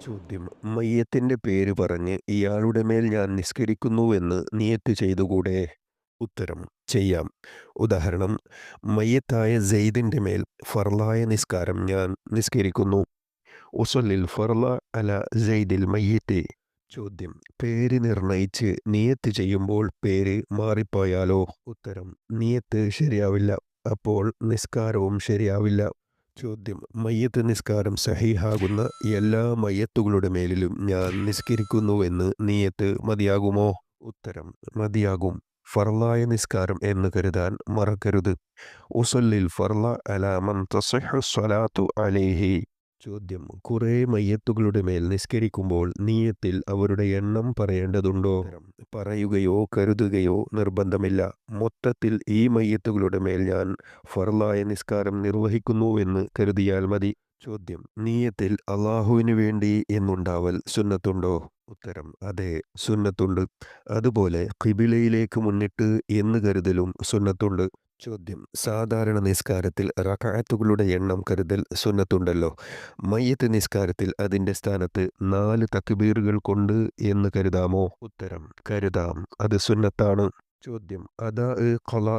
ചോദ്യം. മയ്യത്തിന്റെ പേര് പറഞ്ഞ് ഇയാളുടെ മേൽ ഞാൻ നിസ്കരിക്കുന്നുവെന്ന് നിയത്ത് ചെയ്തുകൂടെ? ഉത്തരം ചെയ്യാം. ഉദാഹരണം മയ്യത്തായ ജെയ്ദിന്റെ മേൽ ഫർലായ നിസ്കാരം ഞാൻ നിസ്കരിക്കുന്നു. ഒസൊല്ലിൽ ഫർല അല ജെയ്ദിൽ മയ്യത്തെ. ചോദ്യം പേര് നിർണയിച്ച് നിയത്ത് ചെയ്യുമ്പോൾ പേര് മാറിപ്പോയാലോ? ഉത്തരം നിയത്ത് ശരിയാവില്ല. അപ്പോൾ നിസ്കാരവും ശരിയാവില്ല. ചോദ്യം. മയ്യത്ത് നിസ്കാരം സഹിഹാകുന്ന എല്ലാ മയ്യത്തുകളുടെ മേലിലും ഞാൻ നിസ്കരിക്കുന്നുവെന്ന് നീയത്ത് മതിയാകുമോ? ഉത്തരം മതിയാകും. ഫർലായ നിസ്കാരം എന്ന് കരുതാൻ മറക്കരുത്. ഉസല്ലിൽ ഫർല അലാമൻ തസഹു സ്വലാത്തു അലേഹി. ചോദ്യം. കുറെ മയ്യത്തുകളുടെ മേൽ നിസ്കരിക്കുമ്പോൾ നീയത്തിൽ അവരുടെ എണ്ണം പറയേണ്ടതുണ്ടോ? പറയുകയോ കരുതുകയോ നിർബന്ധമില്ല. മൊത്തത്തിൽ ഈ മയ്യത്തുകളുടെ മേൽ ഞാൻ ഫർലായ നിസ്കാരം നിർവഹിക്കുന്നുവെന്ന് കരുതിയാൽ മതി. ചോദ്യം. നീയത്തിൽ അള്ളാഹുവിന് വേണ്ടി എന്നുണ്ടാവൽ സുന്നത്തുണ്ടോ? ഉത്തരം. അതെ സുന്നത്തുണ്ട്. അതുപോലെ കിബിലയിലേക്ക് മുന്നിട്ട് എന്ന് കരുതലും സുന്നത്തുണ്ട്. ചോദ്യം. സാധാരണ നിസ്കാരത്തിൽ റക്കായത്തുകളുടെ എണ്ണം കരുതൽ സുന്നത്തുണ്ടല്ലോ. മയ്യത്ത് നിസ്കാരത്തിൽ അതിന്റെ സ്ഥാനത്ത് നാല് തക്ബീറുകൾ കൊണ്ട് എന്ന് കരുതാമോ? ഉത്തരം കരുതാം. അത് സുന്നത്താണ്. ചോദ്യം അതാ കൊല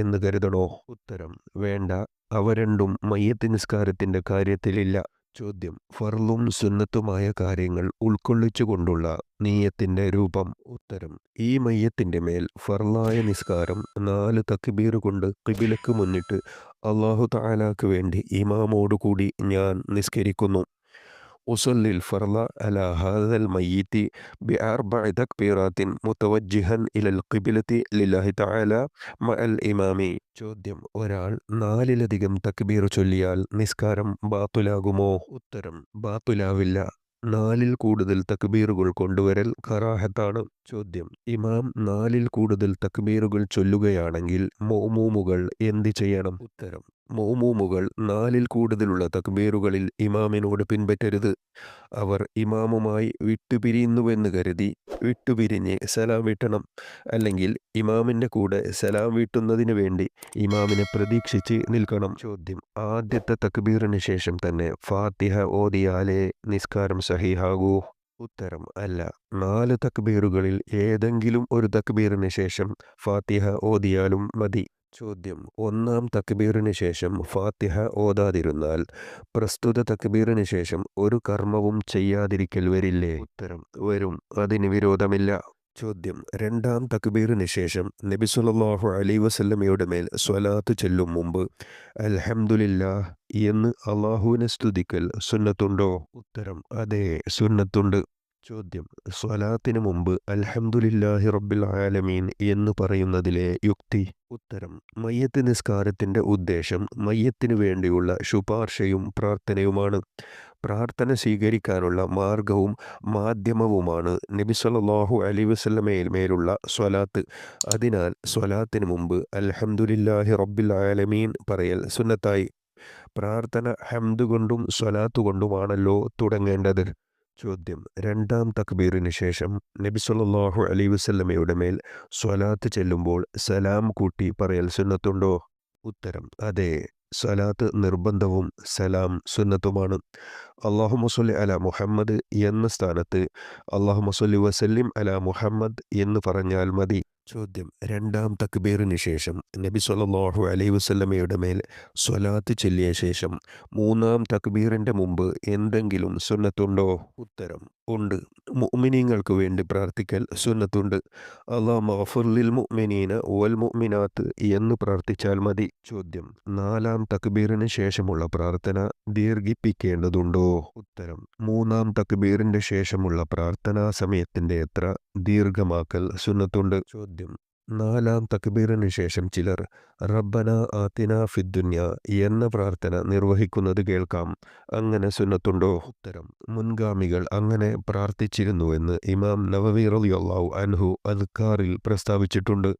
എന്ന് കരുതണോ? ഉത്തരം വേണ്ട. അവ രണ്ടും മയ്യത്ത് നിസ്കാരത്തിന്റെ കാര്യത്തിലില്ല. ചോദ്യം. ഫർളും സുന്നത്തുമായ കാര്യങ്ങൾ ഉൾക്കൊള്ളിച്ചുകൊണ്ടുള്ള നീയത്തിന്റെ രൂപം. ഉത്തരം. ഈ മയ്യത്തിന്റെ മേൽ ഫർലായ നിസ്കാരം നാല് തക്ബീർ കൊണ്ട് കിബിലക്ക് മുന്നിട്ട് അള്ളാഹു താലാക്ക് വേണ്ടി ഇമാമോടുകൂടി ഞാൻ നിസ്കരിക്കുന്നു. أصلي الفرض على هذا الميت بأربع تكبيرات متوجها إلى القبلة لله تعالى مع الإمام ചോദ്യം ഒരാൾ നാലിലധികം തക്ബീർ ചൊല്ലിയാൽ നിസ്കാരം ബാത്തുലാകുമോ ഉത്തരം ബാത്തുലാവില്ല നാലിൽ കൂടുതൽ തക്ബീറുകൾ കൊണ്ടുവരൽ ഖറാഹത്താണ് ചോദ്യം ഇമാം നാലിൽ കൂടുതൽ തക്ബീറുകൾ ചൊല്ലുകയാണെങ്കിൽ മോമൂമുകൾ എന്ത് ചെയ്യണം ഉത്തരം മോമൂമുകൾ നാലിൽ കൂടുതലുള്ള തക്ബീറുകളിൽ ഇമാമിനോട് പിൻപറ്റരുത്. അവർ ഇമാമുമായി വിട്ടുപിരിയുന്നുവെന്ന് കരുതി വിട്ടുപിരിഞ്ഞ് സലാം വീട്ടണം. അല്ലെങ്കിൽ ഇമാമിന്റെ കൂടെ സലാം വീട്ടുന്നതിന് വേണ്ടി ഇമാമിനെ പ്രതീക്ഷിച്ച് നിൽക്കണം. ചോദ്യം. ആദ്യത്തെ തക്ബീറിന് ശേഷം തന്നെ ഫാത്തിഹ ഓതിയാലേ നിസ്കാരം സഹിഹാകൂ? ഉത്തരം. അല്ല. നാല് തക്ബീറുകളിൽ ഏതെങ്കിലും ഒരു തക്ബീറിന് ശേഷം ഫാത്തിഹ ഓതിയാലും മതി. ചോദ്യം. ഒന്നാം തക്ബീറിന് ശേഷം ഫാത്തിഹ ഓതാതിരുന്നാൽ പ്രസ്തുത തക്ബീറിന് ശേഷം ഒരു കർമ്മവും ചെയ്യാതിരിക്കൽ വരില്ലേ? ഉത്തരം വരും അതിന് വിരോധമില്ല. ചോദ്യം രണ്ടാം തക്ബീറിന് ശേഷം നബി സുല്ലാഹു അലൈഹി വസല്ലമയുടെ മേൽ സ്വലാത്ത് ചെല്ലും മുമ്പ് അൽഹംദുലില്ലാ എന്ന് അള്ളാഹുവിനെ സ്തുതിക്കൽ സുന്നത്തുണ്ടോ? ഉത്തരം അതെ സുന്നത്തുണ്ട്. ചോദ്യം. സ്വലാത്തിന് മുമ്പ് അൽഹംദുലില്ലാഹി റബ്ബിൽ ആലമീൻ എന്ന് പറയുന്നതിലെ യുക്തി. ഉത്തരം മയ്യത്ത് നിസ്കാരത്തിന്റെ ഉദ്ദേശം മയ്യത്തിന് വേണ്ടിയുള്ള ശുപാർശയും പ്രാർത്ഥനയുമാണ്. പ്രാർത്ഥന സ്വീകരിക്കാനുള്ള മാർഗവും മാധ്യമവുമാണ് നബി സല്ലല്ലാഹു അലൈഹി വസല്ലമയിൽ മേലുള്ള സ്വലാത്ത്. അതിനാൽ സ്വലാത്തിന് മുമ്പ് അൽഹംദുലില്ലാഹി റബ്ബിൽ ആലമീൻ പറയൽ സുന്നത്തായി. പ്രാർത്ഥന ഹംദ് കൊണ്ടും സ്വലാത്തു കൊണ്ടുമാണല്ലോ തുടങ്ങേണ്ടത്. ചോദ്യം. രണ്ടാം തക്ബീറിന് ശേഷം നബി സല്ലല്ലാഹു അലൈഹി വസല്ലമയുടെ മേൽ സ്വലാത്ത് ചെല്ലുമ്പോൾ സലാം കൂട്ടി പറയൽ സുന്നത്തുണ്ടോ? ഉത്തരം അതെ. സലാത്ത് നിർബന്ധവും സലാം സുന്നത്തുമാണ്. അള്ളാഹു മസുല്ലി അല മുഹമ്മദ് എന്ന സ്ഥാനത്ത് അള്ളാഹു മസുല്ലി വസല്ലിം അല മുഹമ്മദ് എന്ന് പറഞ്ഞാൽ മതി. ചോദ്യം. രണ്ടാം തക്ബീറിന് ശേഷം നബി സല്ലാഹു അലൈ വസല്ലമയുടെ മേൽ സ്വലാത്ത് ചൊല്ലിയ ശേഷം മൂന്നാം തക്ബീറിന്റെ മുമ്പ് എന്തെങ്കിലും സുന്നത്തുണ്ടോ? ഉത്തരം ഉണ്ട്. മുഅ്മിനീങ്ങൾക്ക് വേണ്ടി പ്രാർത്ഥിക്കൽ സുന്നത്തുണ്ട്. അള്ളാഹ് മഫുർലിൽ മുഅ്മിനീന വൽ മുഅ്മിനാത്ത് എന്ന് പ്രാർത്ഥിച്ചാൽ മതി. ചോദ്യം. നാലാം തക്ബീറിന് ശേഷമുള്ള പ്രാർത്ഥന ദീർഘിപ്പിക്കേണ്ടതുണ്ടോ? ഉത്തരം. മൂന്നാം തക്ബീറിന്റെ ശേഷമുള്ള പ്രാർത്ഥനാ സമയത്തിന്റെ എത്ര? ദീർഘമാക്കൽ സുന്നത്തുണ്ട്. ചോദ്യം. നാലാം തക്ബീറിന് ശേഷം ചിലർ റബ്ബന ആത്തിന ഫിദ്ദുന്യ എന്ന പ്രാർത്ഥന നിർവഹിക്കുന്നത് കേൾക്കാം. അങ്ങനെ സുന്നത്തുണ്ടോ? ഉത്തരം മുൻഗാമികൾ അങ്ങനെ പ്രാർത്ഥിച്ചിരുന്നുവെന്ന് ഇമാം നവവി റളിയല്ലാഹു അൻഹു അദ്കാറിൽ പ്രസ്താവിച്ചിട്ടുണ്ട്.